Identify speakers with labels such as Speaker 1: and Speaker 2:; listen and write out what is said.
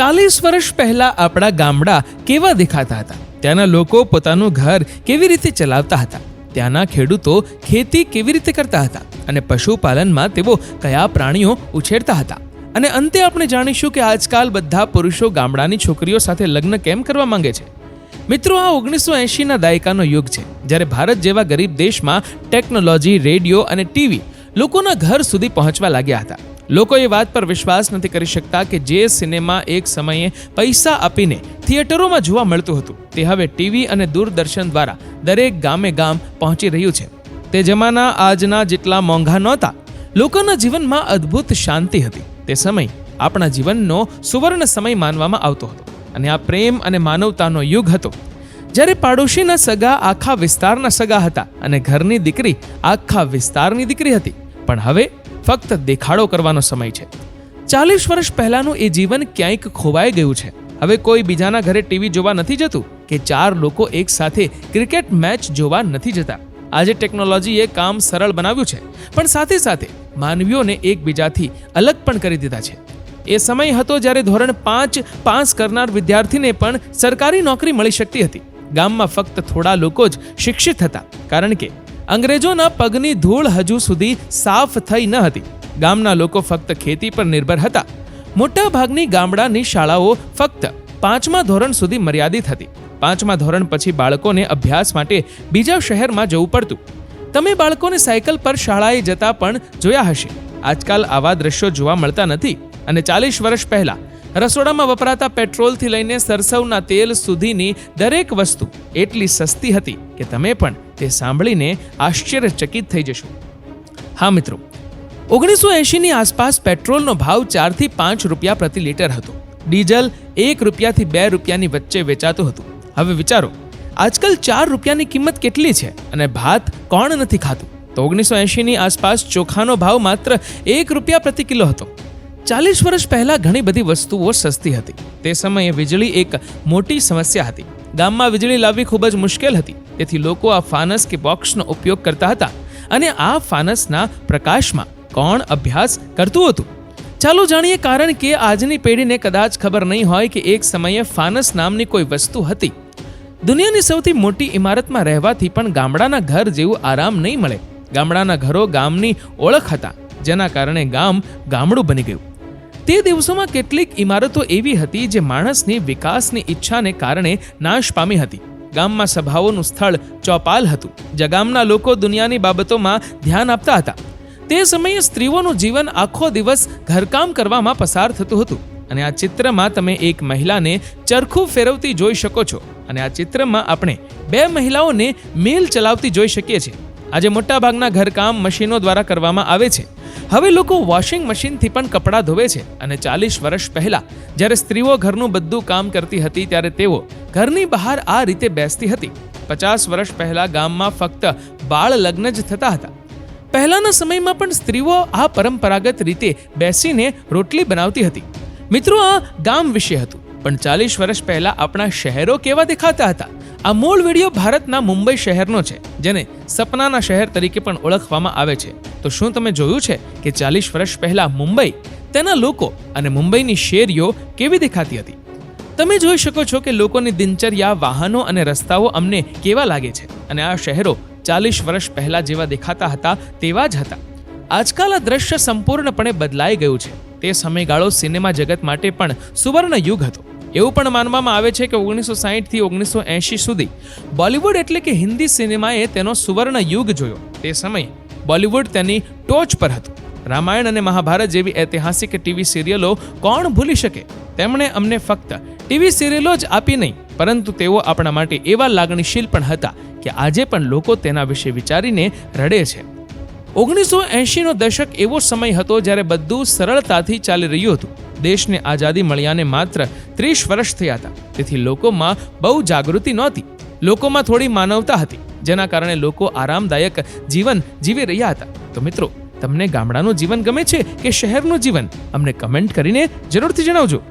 Speaker 1: ચાલીસ વર્ષ પહેલા આપણા ગામડા કેવા દેખાતા હતા? ત્યાંના લોકો પોતાનું ઘર કેવી રીતે ચલાવતા હતા? ત્યાંના ખેડૂતો ખેતી કેવી રીતે કરતા હતા? અને પશુપાલનમાં તેઓ કયા પ્રાણીઓ ઉછેરતા હતા? અને અંતે આપણે જાણીશું કે આજકાલ બધા પુરુષો ગામડાની છોકરીઓ સાથે લગ્ન કેમ કરવા માંગે છે? મિત્રો, આ ઓગણીસો એંશીના દાયકાનો યુગ છે, જ્યારે ભારત જેવા ગરીબ દેશમાં ટેકનોલોજી, રેડિયો અને ટીવી લોકોના ઘર સુધી પહોંચવા લાગ્યા હતા. લોકો એ વાત પર વિશ્વાસ નથી કરી શકતા કે જે સિનેમા એક સમયે પૈસા આપીને થિયેટરોમાં જોવા મળતું હતું, તે હવે ટીવી અને દૂરદર્શન દ્વારા દરેક ગામે ગામ પહોંચી રહ્યું છે. તે જમાના આજના જેટલા મોંઘા નહોતા, લોકોના જીવનમાં અદ્ભુત શાંતિ હતી. તે સમય આપણા જીવનનો સુવર્ણ સમય માનવામાં આવતો હતો અને આ પ્રેમ અને માનવતાનો યુગ હતો. જ્યારે પાડોશીના સગા આખા વિસ્તારના સગા હતા અને ઘરની દીકરી આખા વિસ્તારની દીકરી હતી, પણ હવે ફક્ત દેખાડો કરવાનો સમય છે. ચાલીસ વર્ષ પહેલાનું એ જીવન ક્યાંક ખોવાઈ ગયું છે. હવે કોઈ બીજાના ઘરે ટીવી જોવા નથી જતું કે ચાર લોકો એક સાથે ક્રિકેટ મેચ જોવા નથી જતા. આજે ટેકનોલોજીએ કામ સરળ બનાવ્યું છે, પણ સાથે સાથે માનવીઓને એકબીજાથી અલગ પણ કરી દીધા છે. એ સમય હતો જ્યારે ધોરણ પાંચ પાસ કરનાર વિદ્યાર્થીને પણ સરકારી નોકરી મળી શકતી હતી. ગામમાં ફક્ત થોડા લોકો જ શિક્ષિત હતા, કારણ કે અંગ્રેજોના પગની ધૂળ હજુ સુધી સાફ થઈ ન હતી. ગામના લોકો ફક્ત ખેતી પર નિર્ભર હતા. મોટા ભાગની ગામડાની શાળાઓ ફક્ત પાંચમા ધોરણ સુધી મર્યાદિત હતી. પાંચમા ધોરણ પછી બાળકોને અભ્યાસ માટે બીજા શહેરમાં જવું પડતું. તમે બાળકોને સાયકલ પર શાળાએ જતા પણ જોયા હશે. આજકાલ આવા દ્રશ્યો જોવા મળતા નથી અને ચાલીસ વર્ષ પહેલા રસોડામાં વપરાતા પેટ્રોલથી લઈને સરસવના તેલ સુધીની દરેક વસ્તુ એટલી સસ્તી હતી કે તમે પણ તે સાંભળીને આશ્ચર્યચકિત થઈ જશો. હા, મિત્રો, ઓગણીસો એંશીની આસપાસ પેટ્રોલનો ભાવ ચારથી પાંચ રૂપિયા પ્રતિ લીટર હતો. ડીઝલ એક રૂપિયાથી બે રૂપિયાની વચ્ચે વેચાતું હતું. હવે વિચારો, આજકાલ ચાર રૂપિયાની કિંમત કેટલી છે અને ભાત કોણ નથી ખાતું? તો ઓગણીસો એંશીની આસપાસ ચોખાનો ભાવ માત્ર એક રૂપિયા પ્રતિ કિલો હતો. ચાલીસ વર્ષ પહેલા ઘણી બધી વસ્તુઓ સસ્તી હતી. તે સમયે વીજળી એક મોટી સમસ્યા હતી. ગામમાં વીજળી લાવવી ખૂબ જ મુશ્કેલ હતી. તેથી લોકો આ ફાનસ કે બોક્સનો ઉપયોગ કરતા હતા અને આ ફાનસના પ્રકાશમાં કોણ અભ્યાસ કરતું હતું? ચાલો જાણીએ કારણ કે આજની પેઢીને કદાચ ખબર નહીં હોય કે એક સમયે ફાનસ નામની કોઈ વસ્તુ હતી. દુનિયાની સૌથી મોટી ઇમારતમાં રહેવાથી પણ ગામડાના ઘર જેવું આરામ નહીં મળે. ગામડાના ઘરો ગામની ઓળખ હતા, જેના કારણે ગામ ગામડું બની ગયું. તે દિવસોમાં કેટલીક ઇમારતો એવી હતી જે માણસની વિકાસની ઈચ્છાને કારણે નાશ પામી હતી. ગામમાં સભાઓનું સ્થળ ચોપાલ હતું. જે ગામના લોકો દુનિયાની બાબતોમાં ધ્યાન આપતા હતા. તે સમયે સ્ત્રીઓનું જીવન આખો દિવસ ઘરકામ કરવામાં પસાર થતું હતું. અને આ ચિત્રમાં તમે એક મહિલાને ચરખું ફેરવતી જોઈ શકો છો. અને આ ચિત્રમાં આપણે બે મહિલાઓને મેલ ચલાવતી જોઈ શકીએ છીએ. આજે મોટાભાગના ઘરકામ મશીનો દ્વારા કરવામાં આવે છે. હવે લોકો વોશિંગ મશીનથી પણ કપડાં ધોવે છે અને ચાલીસ વર્ષ પહેલાં જ્યારે સ્ત્રીઓ ઘરનું બધું કામ કરતી હતી ત્યારે તેઓ ઘરની બહાર આ રીતે બેસતી હતી. પચાસ વર્ષ પહેલાં ગામમાં ફક્ત બાળ લગ્ન જ થતા હતા. પહેલાના સમયમાં પણ સ્ત્રીઓ આ પરંપરાગત રીતે બેસીને રોટલી બનાવતી હતી. મિત્રો, આ ગામ વિશે હતું. પણ ચાલીસ વર્ષ પહેલા આપણા શહેરો કેવા દેખાતા હતા? આ મૂળ વીડિયો ભારતના મુંબઈ શહેરનો છે, જેને સપનાના શહેર તરીકે પણ ઓળખવામાં આવે છે. તો શું તમે જોયું છે કે ચાલીસ વર્ષ પહેલા મુંબઈ, તેના લોકો અને મુંબઈની શેરીઓ કેવી દેખાતી હતી? તમે જોઈ શકો છો કે લોકોની દિનચર્યા, વાહનો અને રસ્તાઓ અમને કેવા લાગે છે અને આ શહેરો ચાલીસ વર્ષ પહેલા જેવા દેખાતા હતા તેવા જ હતા. આજકાલ આ દ્રશ્ય સંપૂર્ણપણે બદલાઈ ગયું છે. તે સમયગાળો સિનેમા જગત માટે પણ સુવર્ણ યુગ હતો. એવું પણ માનવામાં આવે છે કે ઓગણીસો સાહીઠથી ઓગણીસો એંશી સુધી બોલિવૂડ એટલે કે હિન્દી સિનેમાએ તેનો સુવર્ણ યુગ જોયો. તે સમયે બોલિવૂડ તેની ટોચ પર હતું. રામાયણ અને મહાભારત જેવી ઐતિહાસિક ટીવી સિરિયલો કોણ ભૂલી શકે? તેમણે અમને ફક્ત ટીવી સિરિયલો જ આપી નહીં, પરંતુ તેઓ આપણા માટે એવા લાગણીશીલ પણ હતા કે આજે પણ લોકો તેના વિશે વિચારીને રડે છે. ઓગણીસો એંશીનો દશક એવો સમય હતો જ્યારે બધું સરળતાથી ચાલી રહ્યું હતું. દેશને આઝાદી મળ્યાને માત્ર ત્રીસ વર્ષ થયા હતા. તેથી લોકોમાં બહુ જાગૃતિ નહોતી. લોકોમાં થોડી માનવતા હતી, જેના કારણે લોકો આરામદાયક જીવન જીવી રહ્યા હતા. તો મિત્રો, તમને ગામડાનું જીવન ગમે છે કે શહેરનું જીવન? અમને કમેન્ટ કરીને જરૂરથી જણાવજો.